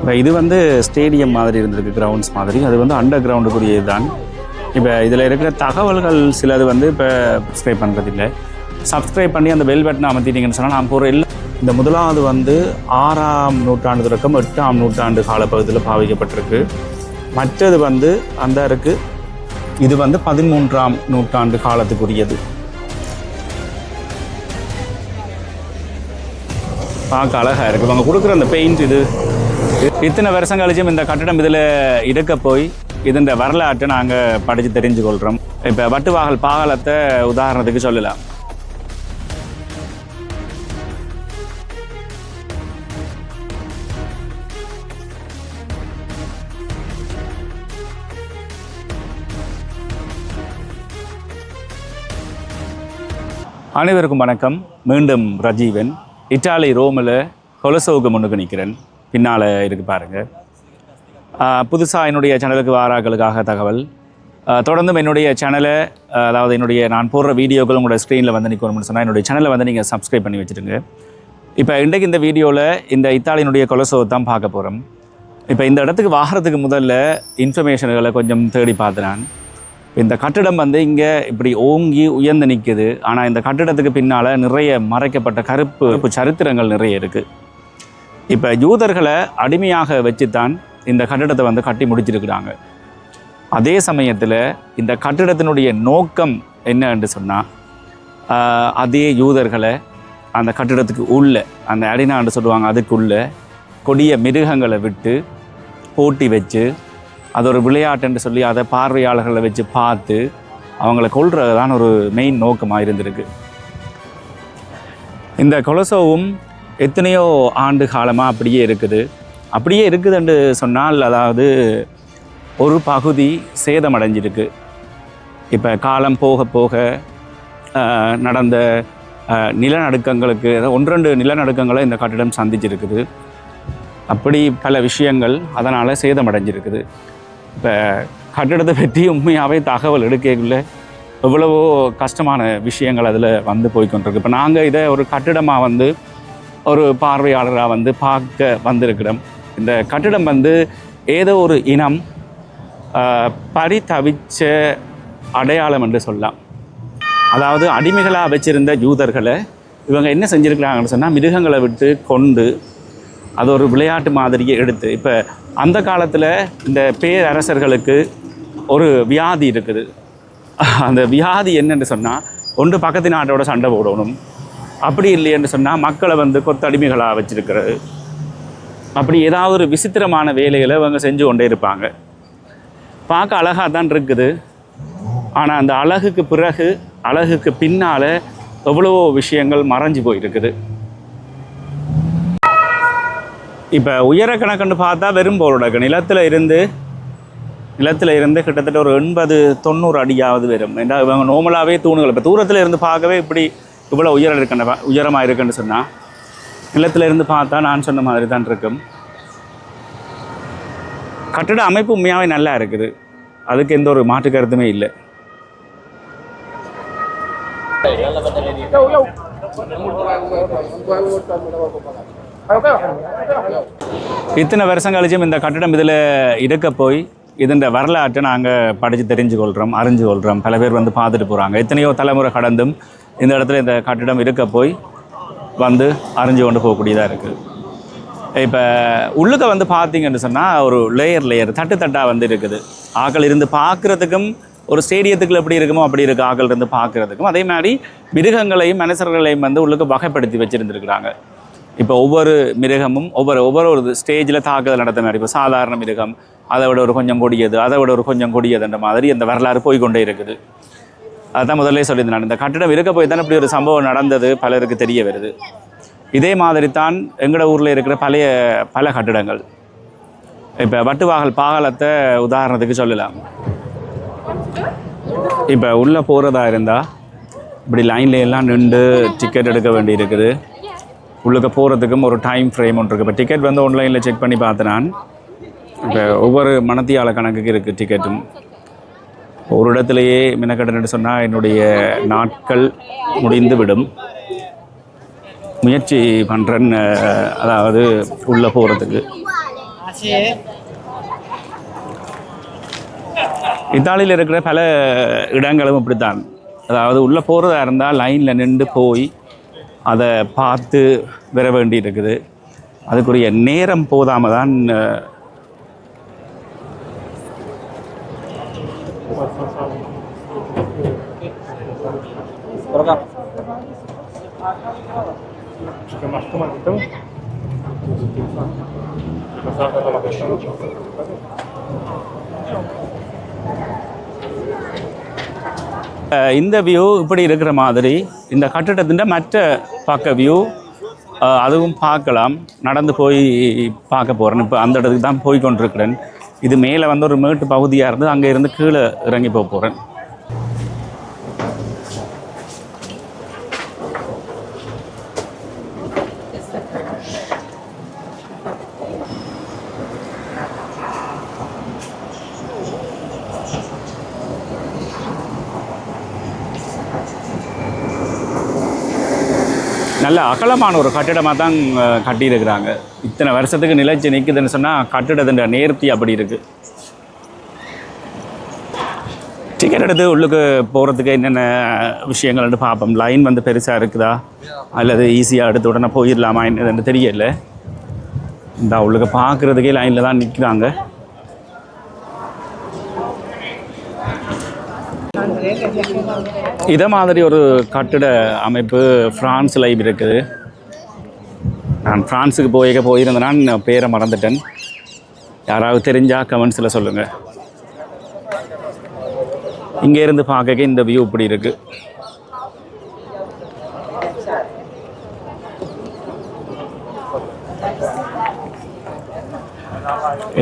இப்போ இது வந்து ஸ்டேடியம் மாதிரி இருந்திருக்கு கிரவுண்ட்ஸ் மாதிரி. அது வந்து அண்டர் கிரவுண்டுக்குரியது தான் இப்போ இதில் இருக்கிற தகவல்கள் சிலது வந்து இப்போ சப்ஸ்கிரைப் பண்ணுறதில்லை சப்ஸ்கிரைப் பண்ணி அந்த பெல் பட்டனை அமர்த்திட்டீங்கன்னு சொன்னால் நான் போகிற எல்லா இந்த முதலாவது வந்து ஆறாம் நூற்றாண்டு தொடக்கம் எட்டாம் நூற்றாண்டு காலப்பகுதியில் பாவிக்கப்பட்டிருக்கு. மற்றது வந்து அந்த இருக்கு. இது வந்து பதிமூன்றாம் நூற்றாண்டு காலத்துக்குரியது. பார்க்க அழகாக இருக்குது அவங்க கொடுக்குற அந்த பெயிண்ட் இது இத்தனை வருஷம் கழிச்சும் இந்த கட்டடம் இதில் இருக்க போய் இதன் வரலாற்றை நாங்கள் படித்து தெரிஞ்சு கொள்கிறோம் இப்போ வட்டுவாகல் பாகலத்தை உதாரணத்துக்கு சொல்லலாம். அனைவருக்கும் வணக்கம். மீண்டும் ரஜீவன். இட்டாலி ரோமில் கொலசோகம் முன்னுக்கு நிற்கிறேன். பின்னால் இருக்கு பாருங்கள் புதுசாக என்னுடைய சேனலுக்கு வாராக்களுக்காக தகவல். தொடர்ந்தும் என்னுடைய சேனலை அதாவது என்னுடைய நான் போடுற வீடியோக்கள் உங்களோட ஸ்க்ரீனில் வந்து நிற்கணும்னு சொன்னால் என்னுடைய சேனலை வந்து நீங்கள் சப்ஸ்கிரைப் பண்ணி வச்சுருங்க. இப்போ இன்றைக்கு இந்த வீடியோவில் இந்த இத்தாலியினுடைய கொலசோவை தான் பார்க்க போகிறோம் இப்போ இந்த இடத்துக்கு வாரத்துக்கு முதல்ல இன்ஃபர்மேஷன்களை கொஞ்சம் தேடி பார்த்தேன் நான் இந்த கட்டிடம் வந்து இங்கே இப்படி ஓங்கி உயர்ந்து நிற்குது ஆனால் இந்த கட்டிடத்துக்கு பின்னால் நிறைய மறைக்கப்பட்ட கருப்பு சரித்திரங்கள் நிறைய இருக்குது இப்போ யூதர்களை அடிமையாக வச்சுத்தான் இந்த கட்டிடத்தை வந்து கட்டி முடிச்சிருக்கிறாங்க. அதே சமயத்தில் இந்த கட்டிடத்தினுடைய நோக்கம் என்னன்னு சொன்னால் அதே யூதர்களை அந்த கட்டிடத்துக்கு உள்ளே அந்த அடினான்னு சொல்லுவாங்க அதுக்குள்ளே கொடிய மிருகங்களை விட்டு போட்டி வச்சு அது ஒரு விளையாட்டுன்னு சொல்லி அதை பார்வையாளர்களை வச்சு பார்த்து அவங்கள கொல்றது தான் ஒரு மெயின் நோக்கமாக இருந்திருக்கு. இந்த கொலசோவும் எத்தனையோ ஆண்டு காலமாக அப்படியே இருக்குது. அப்படியே இருக்குதுன்னு சொன்னால் அதாவது ஒரு பகுதி சேதமடைஞ்சிருக்கு. இப்போ காலம் போக போக நடந்த நிலநடுக்கங்களுக்கு ஒன்று ரெண்டு நிலநடுக்கங்களை இந்த கட்டிடம் சந்திச்சிருக்குது. அப்படி பல விஷயங்கள் அதனால் சேதமடைஞ்சிருக்குது. இப்போ கட்டிடத்தை பற்றி உண்மையாகவே தகவல் எடுக்கக்குள்ள எவ்வளவோ கஷ்டமான விஷயங்கள் அதில் வந்து போய்கொண்டிருக்கு இப்போ நாங்கள் இதை ஒரு கட்டிடமாக வந்து ஒரு பார்வையாளராக வந்து பார்க்க வந்திருக்கிறோம். இந்த கட்டிடம் வந்து ஏதோ ஒரு இனம் பரிதவிச்ச அடையாளம் என்று சொல்லலாம். அதாவது அடிமைகளாக வச்சிருந்த யூதர்களை இவங்க என்ன செஞ்சுருக்கிறாங்கன்னு சொன்னால் மிருகங்களை விட்டு கொண்டு அது ஒரு விளையாட்டு மாதிரியே எடுத்து இப்போ அந்த காலத்தில் இந்த பேரரசர்களுக்கு ஒரு வியாதி இருக்குது. அந்த வியாதி என்னன்னு சொன்னால் ஒன்று பக்கத்து நாட்டோட சண்டை போடணும் அப்படி இல்லையென்று சொன்னால் மக்களை வந்து கொத்தடிமைகளாக வச்சுருக்கிறது. அப்படி ஏதாவது ஒரு விசித்திரமான வேலைகளை அவங்க செஞ்சு கொண்டே இருப்பாங்க. பார்க்க அழகாக தான் இருக்குது. ஆனால் அந்த அழகுக்கு பிறகு அழகுக்கு பின்னால் எவ்வளவோ விஷயங்கள் மறைஞ்சு போயிருக்குது. இப்போ உயர கணக்குன்னு பார்த்தா வெறும் போரோட நிலத்தில் இருந்து நிலத்தில் இருந்து கிட்டத்தட்ட ஒரு எண்பது தொண்ணூறு அடியாவது வரும் ஏன்னா இவங்க நார்மலாகவே தூணுகள். இப்போ தூரத்தில் இருந்து பார்க்கவே இப்படி இவ்வளோ உயரம் இருக்குன்னு உயரமாக இருக்குன்னு சொன்னால் நிலத்திலிருந்து பார்த்தா நான் சொன்ன மாதிரி தான் இருக்கும். கட்டட அமைப்பு உண்மையாகவே நல்லா இருக்குது. அதுக்கு எந்த ஒரு மாற்று கருத்துமே இல்லை. இத்தனை வருஷம் கழிச்சும் இந்த கட்டடம் இதில் இருக்க போய் இதன் வரலாற்றை நாங்கள் படித்து தெரிஞ்சு கொள்கிறோம் அறிஞ்சு கொள்கிறோம் பல பேர் வந்து பார்த்துட்டு போகிறாங்க எத்தனையோ தலைமுறை கடந்தும் இந்த இடத்துல இந்த கட்டிடம் இருக்க போய் வந்து அறிஞ்சு கொண்டு போகக்கூடியதாக இருக்குது இப்போ உள்ளுக்க வந்து பார்த்தீங்கன்னு சொன்னால் ஒரு லேயர் லேயர் தட்டு தட்டாக வந்து இருக்குது. ஆக்கள் இருந்து பார்க்குறதுக்கும் ஒரு ஸ்டேடியத்துக்குள்ள எப்படி இருக்குமோ அப்படி இருக்கு. ஆக்கள் இருந்து பார்க்குறதுக்கும். அதே மாதிரி மிருகங்களையும் மனுஷர்களையும் வந்து உள்ளுக்கு வகைப்படுத்தி வச்சுருந்துருக்குறாங்க. இப்போ ஒவ்வொரு மிருகமும் ஒவ்வொரு ஒவ்வொரு ஒரு ஸ்டேஜில் தாக்குதல் நடத்த மாதிரி. இப்போ சாதாரண மிருகம் அதை விட ஒரு கொஞ்சம் கொடியது அதை விட ஒரு கொஞ்சம் கொடியதுன்ற மாதிரி அந்த வரலாறு போய்கொண்டே இருக்குது. அதான் முதல்ல சொல்லியிருந்தேன் இந்த கட்டிடம் இருக்க போய் தான் இப்படி ஒரு சம்பவம் நடந்தது பலருக்கு தெரிய வருது. இதே மாதிரி தான் எங்களோட ஊரில் இருக்கிற பழைய பல கட்டிடங்கள். இப்போ வட்டுவாகல் பாகலத்தை உதாரணத்துக்கு சொல்லலாம். இப்போ உள்ளே போகிறதா இருந்தால் இப்படி லைன்ல எல்லாம் நின்று டிக்கெட் எடுக்க வேண்டி இருக்குது உள்ளுக்க போகிறதுக்கும் ஒரு டைம் ஃப்ரேம் ஒன்று இருக்குது இப்போ டிக்கெட் வந்து ஆன்லைனில் செக் பண்ணி பார்த்தேன் நான் இப்போ ஒவ்வொரு மனத்தியால கணக்குக்கு இருக்குது டிக்கெட்டும் ஒரு இடத்துலையே என்று சொன்னால் என்னுடைய நாட்கள் முடிந்து விடும் முயற்சி பண்ணுறேன்னு அதாவது உள்ளே போகிறதுக்கு இத்தாலியில் இருக்கிற பல இடங்களும் இப்படித்தான். அதாவது உள்ளே போகிறதா இருந்தால் லைனில் நின்று போய் அதை பார்த்து வர வேண்டி இருக்குது அதுக்குரிய நேரம் போதாமல் தான் அஹ், அஹ், இந்த வியூ இப்படி இருக்கிற மாதிரி இந்த கட்டிடத்தின் மற்ற பக்க வியூ அதுவும் பார்க்கலாம். நடந்து போய் பார்க்க போகிறேன் இப்போ அந்த இடத்துக்கு தான் போய் கொண்டிருக்கிறேன். இது மேலே வந்து ஒரு மேட்டு பகுதியாக இருந்து அங்கே இருந்து கீழே இறங்கி போக போகிறேன் அகலமான ஒரு கட்டிடமாக தான் கட்டியிருக்கிறாங்க. இத்தனை வருஷத்துக்கு நிலைச்சு நிற்குதுன்னு சொன்னால் கட்டிடத்தின் நேர்த்தி அப்படி இருக்குது டிக்கெட் எடுத்து உள்ளுக்கு போகிறதுக்கு என்னென்ன விஷயங்கள்னு பார்ப்போம். லைன் வந்து பெருசாக இருக்குதா? அல்லது ஈஸியாக எடுத்து உடனே போயிடலாமா என்னதுன்னு தெரியல. இந்த உள்ளுக்கு பார்க்குறதுக்கே லைனில் தான் நிற்கிறாங்க இதை மாதிரி ஒரு கட்டிட அமைப்பு ஃப்ரான்ஸில் இருக்குது. நான் ஃப்ரான்ஸுக்கு போய் போயிருந்தேன்னா நான் பேரை மறந்துட்டேன். யாராவது தெரிஞ்சால் கமெண்ட்ஸில் சொல்லுங்கள் இங்கேருந்து பார்க்க இந்த வியூ இப்படி இருக்கு.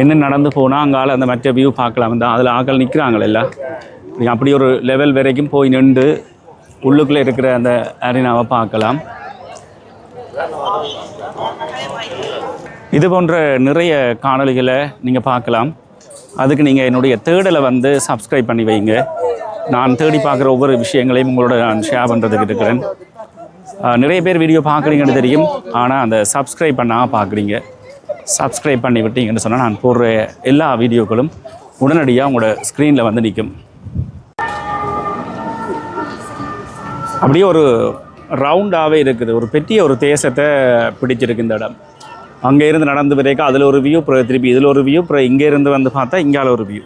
என்ன நடந்து போனால் அங்கால அந்த மற்ற வியூ பார்க்கலாம் தான். அதில் ஆக்கள் நிற்கிறாங்களே எல்லாம் அப்படி ஒரு லெவல் வரைக்கும் போய் நின்று உள்ளுக்குள்ளே இருக்கிற அந்த அரினாவை பார்க்கலாம். இது போன்ற நிறைய காணொளிகளை நீங்கள் பார்க்கலாம். அதுக்கு நீங்கள் என்னுடைய தேடலை வந்து சப்ஸ்கிரைப் பண்ணி வைங்க. நான் தேடி பார்க்குற ஒவ்வொரு விஷயங்களையும் உங்களோட நான் ஷேர் பண்ணுறதுக்கு இருக்கிறேன். நிறைய பேர் வீடியோ பார்க்குறீங்கன்னு தெரியும். ஆனால் அந்த சப்ஸ்கிரைப் பண்ணாமல் பார்க்குறீங்க. சப்ஸ்கிரைப் பண்ணி விட்டீங்கன்னு சொன்னால் நான் போடுற எல்லா வீடியோக்களும் உடனடியாக உங்களோட ஸ்க்ரீனில் வந்து நிற்கும். அப்படியே ஒரு ரவுண்டாகவே இருக்குது. ஒரு பெரிய ஒரு தேசத்தை பிடிச்சிருக்கு இந்த இடம். அங்கே இருந்து நடந்து வரைக்கும் அதில் ஒரு வியூ அப்புறம் திருப்பி இதில் ஒரு வியூ அப்புறம் இங்கேருந்து வந்து பார்த்தா இங்கால ஒரு வியூ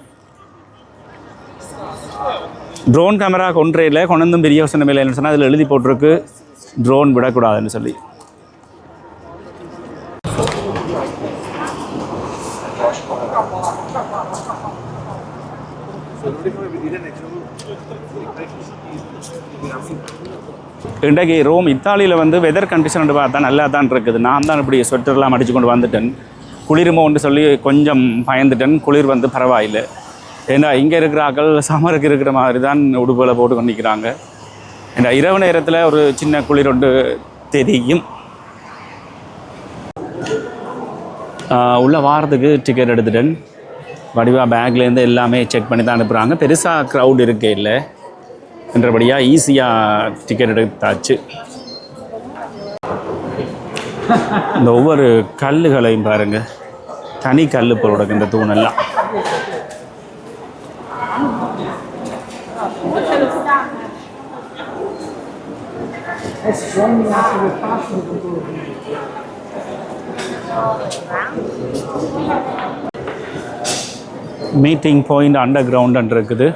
ட்ரோன் கேமரா கொன்றையில் கொண்டு பெரிய யோசனை மேலே என்ன சொன்னால் அதில் எழுதி போட்டிருக்கு ட்ரோன் விடக்கூடாதுன்னு சொல்லி. இன்றைக்கு ரோம் இத்தாலியில் வந்து வெதர் கண்டிஷன் பார்த்தா நல்லா தான் இருக்குது. நான் தான் இப்படி ஸ்வெட்டர்லாம் அடித்து கொண்டு வந்துட்டேன். குளிருமோன்னு சொல்லி கொஞ்சம் பயந்துட்டேன். குளிர் வந்து பரவாயில்லை. ஏன்னா இங்கே இருக்கிற ஆக்கள் சமருக்கு இருக்கிற மாதிரி தான் உடுப்புகளை போட்டு கொண்டிருக்கிறாங்க ஏன்னா இரவு நேரத்தில் ஒரு சின்ன குளிர் ஒன்று தெரியும். உள்ளே வாரத்துக்கு டிக்கெட் எடுத்துட்டேன். வடிவா பேக்லேருந்து எல்லாமே செக் பண்ணி தான் அனுப்புகிறாங்க பெருசாக க்ரௌட் இருக்கே இல்லை. என்றபடியாக ஈஸியாக டிக்கெட் எடுத்தாச்சு. இந்த ஒவ்வொரு கல்லுகளையும் பாருங்க. தனி கல் பொருட இந்த தூணெல்லாம். மீட்டிங் பாயிண்ட் அண்டர் கிரவுண்ட் இருக்குது.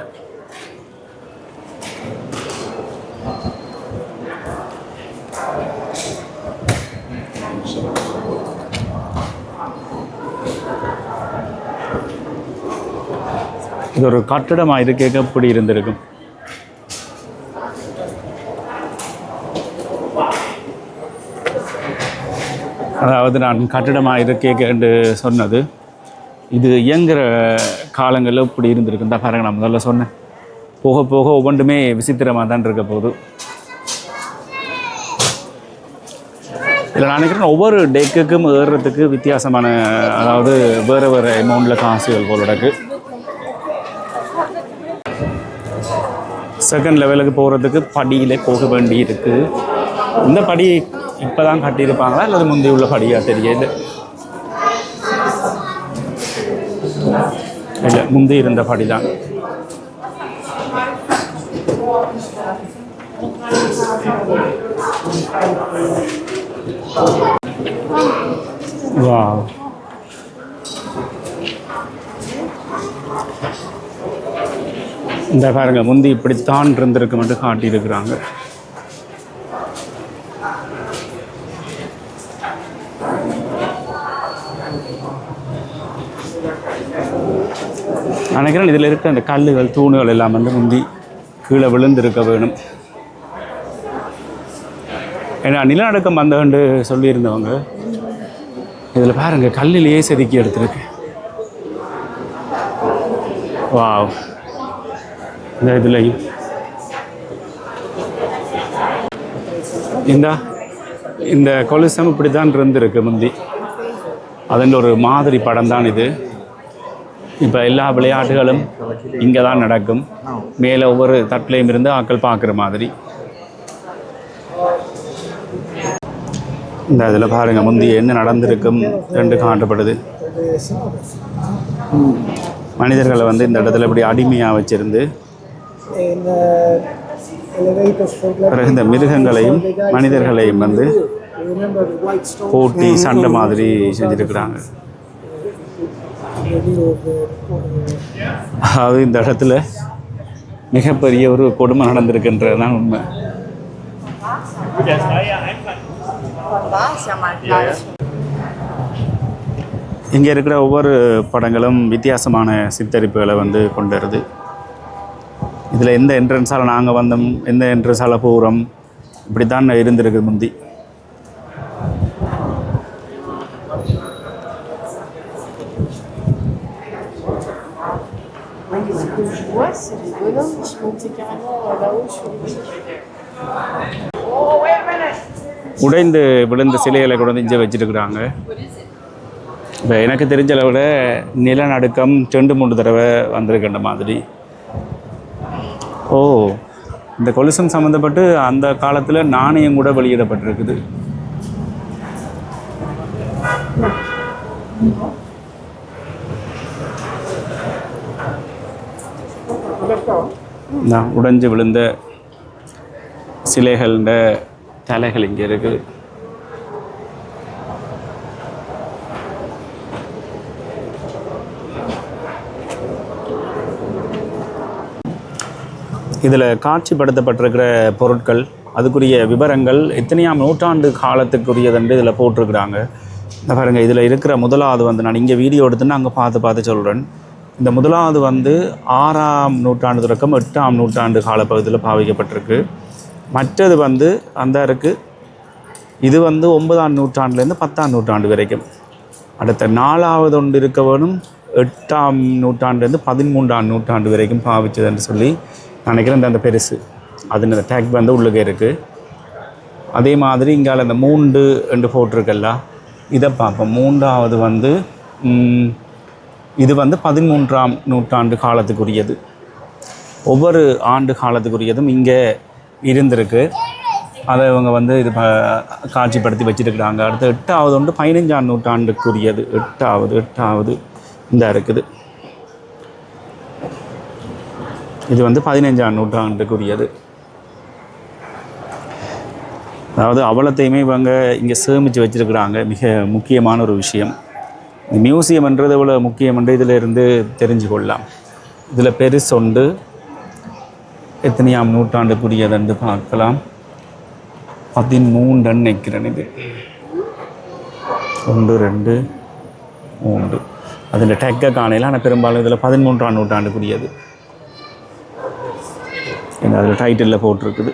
இது ஒரு கட்டிடமாக கேட்க எப்படி இருந்திருக்கும். அதாவது நான் கட்டிடமாக இருக்கே என்று சொன்னது. இது இயங்குகிற காலங்களில் இப்படி இருந்திருக்கு தான் பாருங்க நான் முதல்ல சொன்னேன். போக போக ஒவ்வொன்றுமே விசித்திரமாக தான் இருக்க போகுது. இதில் நான் நினைக்கிறேன் ஒவ்வொரு டெக்குக்கும் ஏறுறதுக்கு வித்தியாசமான அதாவது வேறு வேறு அமௌண்ட்டில் காசுகள் போல இருக்குது செகண்ட் லெவலுக்கு போகிறதுக்கு படியில் போக வேண்டி இருக்குது இந்த படி இப்போ தான் கட்டியிருப்பாங்களா? அல்லது முந்தைய உள்ள படியாக தெரியல. இல்லை முந்தி இருந்த படி தான் வா இந்த பாருங்க முந்தி இப்படித்தான் இருந்திருக்கு மட்டும் காட்டியிருக்கிறாங்க. நினைக்கிறேன் இதில் இருக்க அந்த கல்லுகள் தூணுகள் எல்லாம் வந்து முந்தி கீழே விழுந்திருக்க வேணும். ஏன்னா நிலநடுக்கம் வந்தவண்டு சொல்லியிருந்தவங்க இதில் பாருங்க கல்லிலேயே செதுக்கி எடுத்திருக்கு. வாவ். இந்த இதுலையும் இந்த இந்த கொலுசம் இப்படி தான் இருந்திருக்கு முந்தி. அதன் ஒரு மாதிரி படம் தான் இது. இப்போ எல்லா விளையாட்டுகளும் இங்கே தான் நடக்கும். மேலே ஒவ்வொரு தட்டிலையும் இருந்து ஆக்கள் பார்க்குற மாதிரி. இந்த இதில் பாருங்க முந்தி என்ன நடந்திருக்கும் ரெண்டு காட்டப்படுது. மனிதர்களை வந்து இந்த இடத்துல இப்படி அடிமையாக வச்சுருந்து பிறகு இந்த மிருகங்களையும் மனிதர்களையும் வந்து போட்டி சண்டை மாதிரி செஞ்சுருக்கிறாங்க. அதாவது இந்த இடத்துல மிகப்பெரிய ஒரு கொடுமை நடந்திருக்குன்றது தான் உண்மை. இங்கே இருக்கிற ஒவ்வொரு படங்களும் வித்தியாசமான சித்தரிப்புகளை வந்து கொண்டு வருது இதில் எந்த என்ட்ரன்ஸால் நாங்கள் வந்தோம் எந்த என்ட்ரன்ஸால் போகிறோம் இப்படி தான் இருந்திருக்கு முந்தி. உடைந்து விழுந்த சிலைகளை கொண்டு வந்து இங்கே வச்சுருக்குறாங்க. இப்போ எனக்கு தெரிஞ்ச அளவில் நிலநடுக்கம் ரெண்டு மூணு தடவை வந்திருக்கின்ற மாதிரி. ஓ இந்த கொலுசம் சம்மந்தப்பட்டு அந்த காலத்தில் நாணயம் கூட வெளியிடப்பட்டிருக்குது. நான் உடைஞ்சு விழுந்த சிலைகள தலைகள் இங்கே இருக்குது இதில் காட்சிப்படுத்தப்பட்டிருக்கிற பொருட்கள் அதுக்குரிய விவரங்கள் எத்தனையாம் நூற்றாண்டு காலத்துக்குரியதுண்டு இதில் போட்டிருக்கிறாங்க. இந்த பாருங்க இதில் இருக்கிற முதலாவது வந்து நான் இங்கே வீடியோ எடுத்துன்னு அங்கே பார்த்து பார்த்து சொல்கிறேன் இந்த முதலாவது வந்து ஆறாம் நூற்றாண்டு தொடக்கம் எட்டாம் நூற்றாண்டு காலப்பகுதியில் பாவிக்கப்பட்டிருக்கு. மற்றது வந்து அந்த இருக்குது இது வந்து ஒன்பதாம் நூற்றாண்டுலேருந்து பத்தாம் நூற்றாண்டு வரைக்கும். அடுத்த நாலாவது ஒன்று இருக்க வேணும் எட்டாம் நூற்றாண்டுலேருந்து பதிமூன்றாம் நூற்றாண்டு வரைக்கும் பாவிச்சதுன்னு சொல்லி நினைக்கிறேன் இந்த அந்த பெருசு. அது இந்த டேக் வந்து உள்ளுக்கு இருக்குது அதே மாதிரி இங்கால அந்த மூண்டு ரெண்டு போட்டிருக்கல்ல இதை பார்ப்போம். மூன்றாவது வந்து இது வந்து பதிமூன்றாம் நூற்றாண்டு காலத்துக்குரியது. ஒவ்வொரு ஆண்டு காலத்துக்குரியதும் இங்கே இருந்திருக்கு. அதை இவங்க வந்து இது ப- காட்சிப்படுத்தி வச்சுருக்கிறாங்க. அடுத்து எட்டாவது ஒன்று பதினஞ்சாம் நூற்றாண்டுக்குரியது. எட்டாவது எட்டாவது இந்த இருக்குது. இது வந்து பதினஞ்சாம் நூற்றாண்டுக்குரியது. அதாவது அவலத்தையுமே இவங்க இங்கே சேமித்து வச்சிருக்கிறாங்க. மிக முக்கியமான ஒரு விஷயம். இந்த மியூசியம்ன்றது இவ்வளோ முக்கியமன்று இதில் இருந்து தெரிஞ்சு கொள்ளலாம். இதில் பெருசொண்டு எத்தனையாம் நூற்றாண்டுக்குரியதுன்னு பார்க்கலாம். பதிமூன்று நினைக்கிறேன் இது. ஒன்று ரெண்டு மூன்று. அதில் டெக்கை காணையில் ஆனால் பெரும்பாலும் இதில் பதிமூன்றாம் நூற்றாண்டுக்குரியது. பாருங்கள் அதில் டைட்டிலில் போட்டிருக்குது.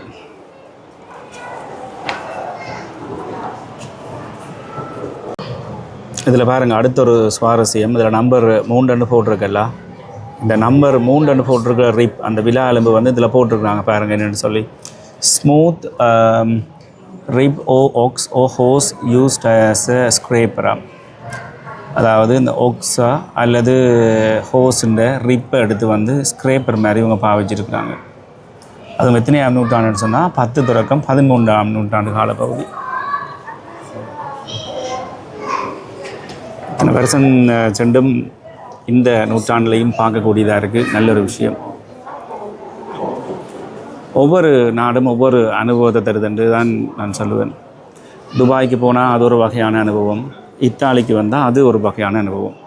இதில் பாருங்கள் அடுத்த ஒரு சுவாரஸ்யம். இதில் நம்பர் மூண்டன்னு போட்டிருக்கல்ல. இந்த நம்பர் மூண்டன்னு போட்டிருக்கிற ரிப் அந்த விழா எலும்பு வந்து இதில் போட்டிருக்காங்க பாருங்கள் என்னென்னு சொல்லி. Smooth rib of ox or horse used as a ஸ்க்ரேப்பரா அதாவது இந்த ஒக்ஸா அல்லது ஹோஸுன்ற ரிப்பை எடுத்து வந்து ஸ்க்ரேப்பர் மாதிரி இவங்க பாவிச்சிருக்கிறாங்க. அதுவும் எத்தனையாம் நூற்றாண்டுன்னு சொன்னால் பத்து தொடக்கம் பதிமூன்றாம் நூற்றாண்டு காலப்பகுதி. இத்தனை வருஷம் செண்டும் இந்த நூற்றாண்டுலையும் பார்க்கக்கூடியதாக இருக்குது நல்ல ஒரு விஷயம். ஒவ்வொரு நாடும் ஒவ்வொரு அனுபவத்தை தருது என்று தான் நான் சொல்லுவேன். துபாய்க்கு போனால் அது ஒரு வகையான அனுபவம். இத்தாலிக்கு வந்தால் அது ஒரு வகையான அனுபவம்.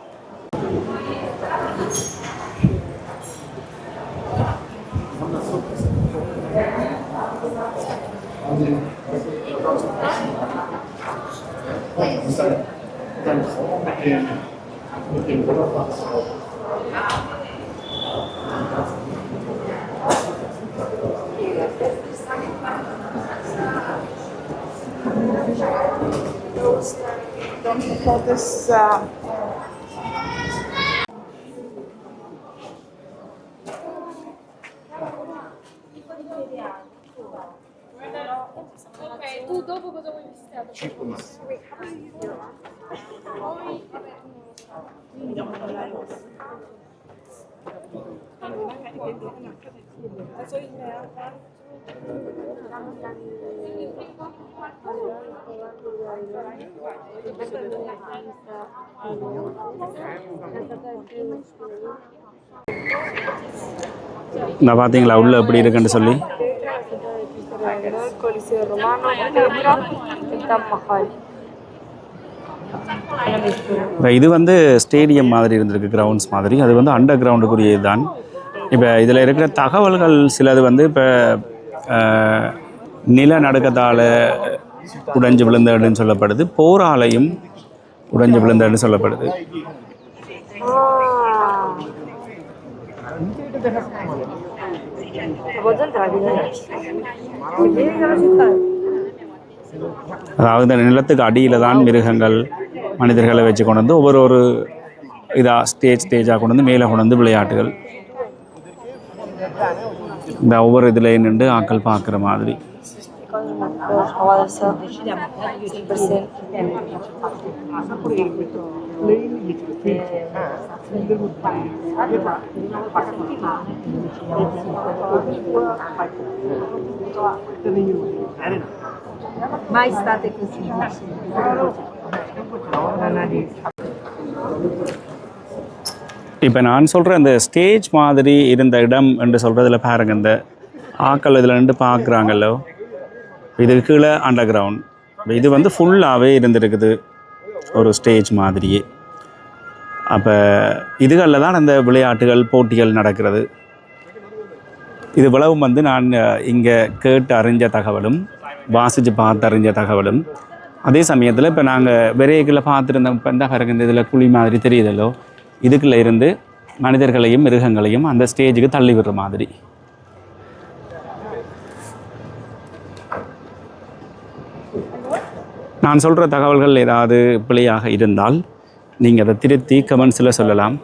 Don't call this, uh, நான் பார்த்தீங்களா உள்ள எப்படி இருக்குன்னு சொல்லி? இது வந்து ஸ்டேடியம் மாதிரி இருந்திருக்கு கிரவுண்ட்ஸ் மாதிரி. அது வந்து அண்டர் கிரவுண்டுக்குரியது தான் இப்போ இதில் இருக்கிற தகவல்கள் சிலது வந்து இப்போ நிலநடுக்கத்தால் உடைஞ்சு விழுந்தடுன்னு சொல்லப்படுது. போராலையும் உடைஞ்சு விழுந்தடுன்னு சொல்லப்படுது. அதாவது இந்த நிலத்துக்கு அடியில் தான் மிருகங்கள் மனிதர்களை வச்சு கொண்டு வந்து ஒவ்வொரு ஒரு இதாக ஸ்டேஜ் ஸ்டேஜாக கொண்டு வந்து மேலே கொண்டு வந்து விளையாட்டுகள். இந்த ஒவ்வொரு இதுலேயும் நின்று ஆக்கள் பார்க்குற மாதிரி. Mai state così இப்போ நான் சொல்கிற இந்த ஸ்டேஜ் மாதிரி இருந்த இடம் என்று சொல்கிறதுல பாருங்கள் இந்த ஆக்கள் இதில் நின்று பார்க்குறாங்கல்லோ. இது கீழே அண்டர் கிரவுண்ட் இது வந்து ஃபுல்லாகவே இருந்திருக்குது ஒரு ஸ்டேஜ் மாதிரியே. அப்போ இதுகளில் தான் அந்த விளையாட்டுகள் போட்டிகள் நடக்கிறது. இது இவ்வளவும் வந்து நான் இங்கே கேட்டு அறிஞ்ச தகவலும் வாசித்து பார்த்து அறிஞ்ச தகவலும். அதே சமயத்தில் இப்போ நாங்கள் விரைகளை பார்த்துருந்தோம். இப்போ இந்த பாருங்க இந்த இதில் குழி மாதிரி தெரியுதல்லோ. இதுக்குள்ளே இருந்து மனிதர்களையும் மிருகங்களையும் அந்த ஸ்டேஜுக்கு தள்ளி விடுற மாதிரி. நான் சொல்கிற தகவல்கள் ஏதாவது பிழையாக இருந்தால் நீங்கள் அதை திருத்தி கமெண்ட்ஸில் சொல்லலாம்.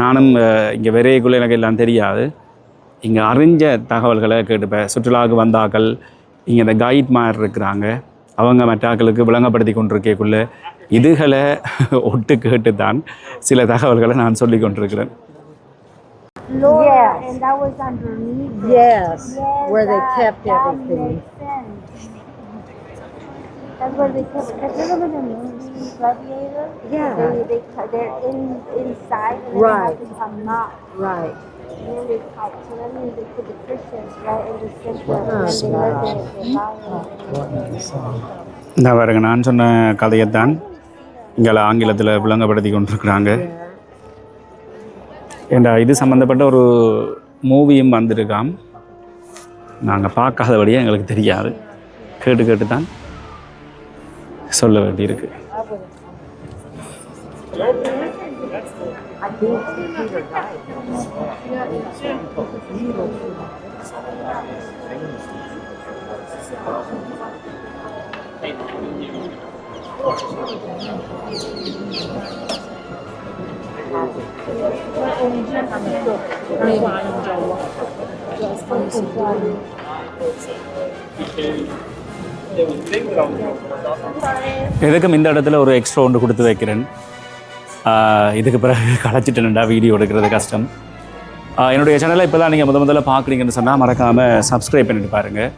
நானும் இங்கே விரைக்குள்ள எனக்கு எல்லாம் தெரியாது. இங்கே அறிஞ்ச தகவல்களை கேட்டுப்பேன் சுற்றுலாவுக்கு வந்தாக்கள் இங்கே இந்த கைட் மாதிரி இருக்கிறாங்க. அவங்க மற்றாக்களுக்கு விளங்கப்படுத்தி கொண்டிருக்கேக்குள்ளே இதுகளை ஒட்டு கேட்டு தான் சில தகவல்களை நான் சொல்லி கொண்டிருக்கிறேன் Yes. And that was underneath. Yes, Yes, where they that- kept that everything. makes sense. That's where they kept. Have you ever been in the movie Gladiator? Yeah. They they they're in inside and Right. then they have to come out. Right. And then they cut. So that means they put the Christians right in the center, Oh, and they let gosh. the, the lions. இந்த பாருங்க நான் சொன்ன கதையைத்தான் இங்கே ஆங்கிலத்தில் விளங்கப்படுத்தி கொண்டிருக்கிறாங்க. ஏண்டா இது சம்மந்தப்பட்ட ஒரு மூவியும் வந்திருக்காம். நாங்கள் பார்க்காதபடியே எங்களுக்கு தெரியாது. கேட்டு கேட்டு தான் சொல்ல வேண்டியிருக்கு. Thank you. எதுக்கும் இந்த இடத்துல ஒரு எக்ஸ்ட்ரா ஒன்று கொடுத்து வைக்கிறேன். இதுக்கு பிறகு களைச்சிட்டேன்டா வீடியோ எடுக்கிறது கஷ்டம். என்னுடைய சேனலை இப்போ தான் நீங்கள் முத முதல்ல பார்க்குறீங்கன்னு சொன்னால் மறக்காமல் சப்ஸ்கிரைப் பண்ணிட்டு பாருங்கள்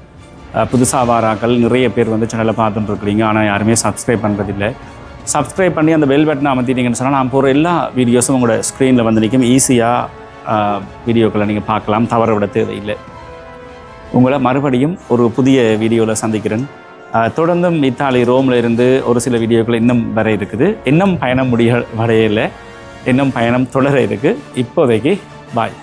புதுசாக வாராக்கள் நிறைய பேர் வந்து சேனலை பார்த்துட்டு இருக்கிறீங்க ஆனால் யாருமே சப்ஸ்கிரைப் பண்ணுறதில்ல சப்ஸ்கிரைப் பண்ணி அந்த பெல் பட்டனை அமர்த்திட்டீங்கன்னு சொன்னால் நான் போகிற எல்லா வீடியோஸும் உங்களோட ஸ்க்ரீனில் வந்து நிற்கும். ஈஸியாக வீடியோக்களை நீங்கள் பார்க்கலாம். தவற விட தேவையில்லை. உங்களை மறுபடியும் ஒரு புதிய வீடியோவில் சந்திக்கிறேன். தொடர்ந்தும் இத்தாலி ரோமில் இருந்து ஒரு சில வீடியோக்கள் இன்னும் வர இருக்குது. இன்னும் பயணம் முடிய வரையில இன்னும் பயணம் தொடர இருக்குது இப்போதைக்கு பாய்